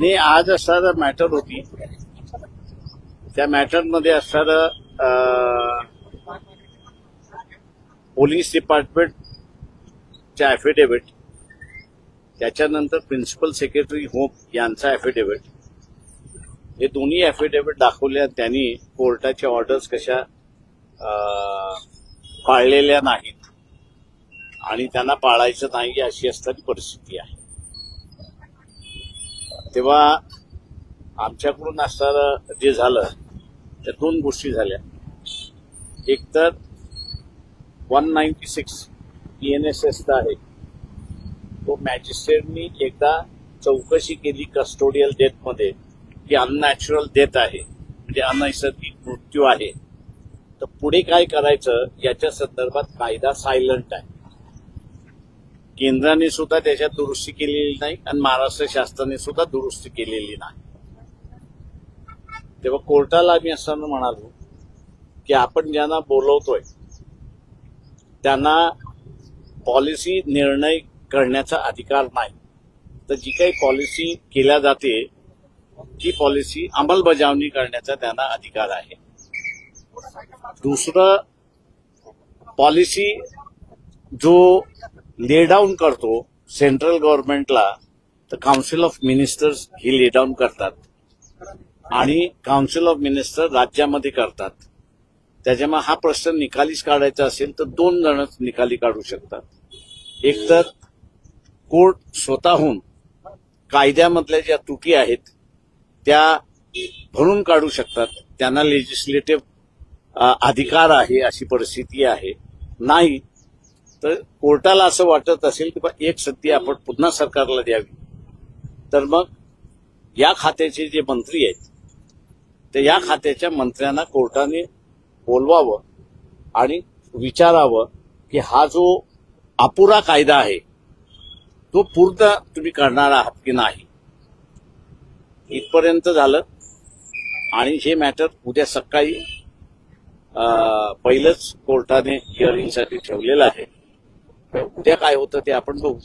आणि आज असणारं मॅटर होती. त्या मॅटरमध्ये असणारं पोलीस डिपार्टमेंटच्या ॲफिडेव्हिट त्याच्यानंतर प्रिन्सिपल सेक्रेटरी होम यांचा ॲफिडेव्हिट हे दोन्ही ॲफिडेव्हिट दाखवले त्यांनी कोर्टाच्या ऑर्डर्स कशा पाळलेल्या नाहीत. आणि त्यांना पाळायचं नाही अशी असणारी परिस्थिती आहे. तेव्हा आमच्याकडून असणारं जे झालं त्या दोन गोष्टी झाल्या. एक तर one ninety six P N S एसचा आहे. तो मॅजिस्ट्रेटनी एकदा चौकशी केली कस्टोडियल डेथमध्ये की अननॅचरल डेथ आहे म्हणजे अनैसर्गिक मृत्यू आहे. तर पुढे काय करायचं याच्या संदर्भात कायदा सायलंट आहे. केंद्राने सुद्धा त्याच्यात दुरुस्ती केलेली नाही आणि महाराष्ट्र शासनाने सुद्धा दुरुस्ती केलेली नाही. तेव्हा कोर्टाला आम्ही असताना म्हणालो की आपण ज्यांना बोलवतोय त्यांना पॉलिसी निर्णय करण्याचा अधिकार नाही. तर जी काही पॉलिसी केल्या जाते ती पॉलिसी अंमलबजावणी करण्याचा त्यांना अधिकार आहे. दुसरं पॉलिसी जो ले डाऊन करतो सेंट्रल गव्हर्नमेंटला तर काउन्सिल ऑफ मिनिस्टर्स ही ले डाऊन करतात. आणि काउन्सिल ऑफ मिनिस्टर राज्यामध्ये करतात. त्याच्यामुळे हा प्रश्न निकालीच काढायचा असेल तर दोन जणच निकाली काढू शकतात. एक तर कोर्ट स्वतःहून कायद्यामधल्या ज्या तुटी आहेत त्या भरून काढू शकतात. त्यांना लेजिस्लेटिव्ह अधिकार आहे अशी परिस्थिती आहे. नाही तर कोर्टाला असं वाटत असेल की बा एक संधी आपण पुन्हा सरकारला द्यावी. तर मग या खात्याचे जे मंत्री आहेत तर या खात्याच्या मंत्र्यांना कोर्टाने बोलवावं आणि विचारावं की हा जो अपुरा कायदा आहे तो पूर्ण तुम्ही करणार आहात की नाही? इथपर्यंत झालं. आणि हे मॅटर उद्या सकाळी पहिलंच कोर्टाने हिअरिंगसाठी ठेवलेलं आहे. उद्या काय होतं ते आपण बघू.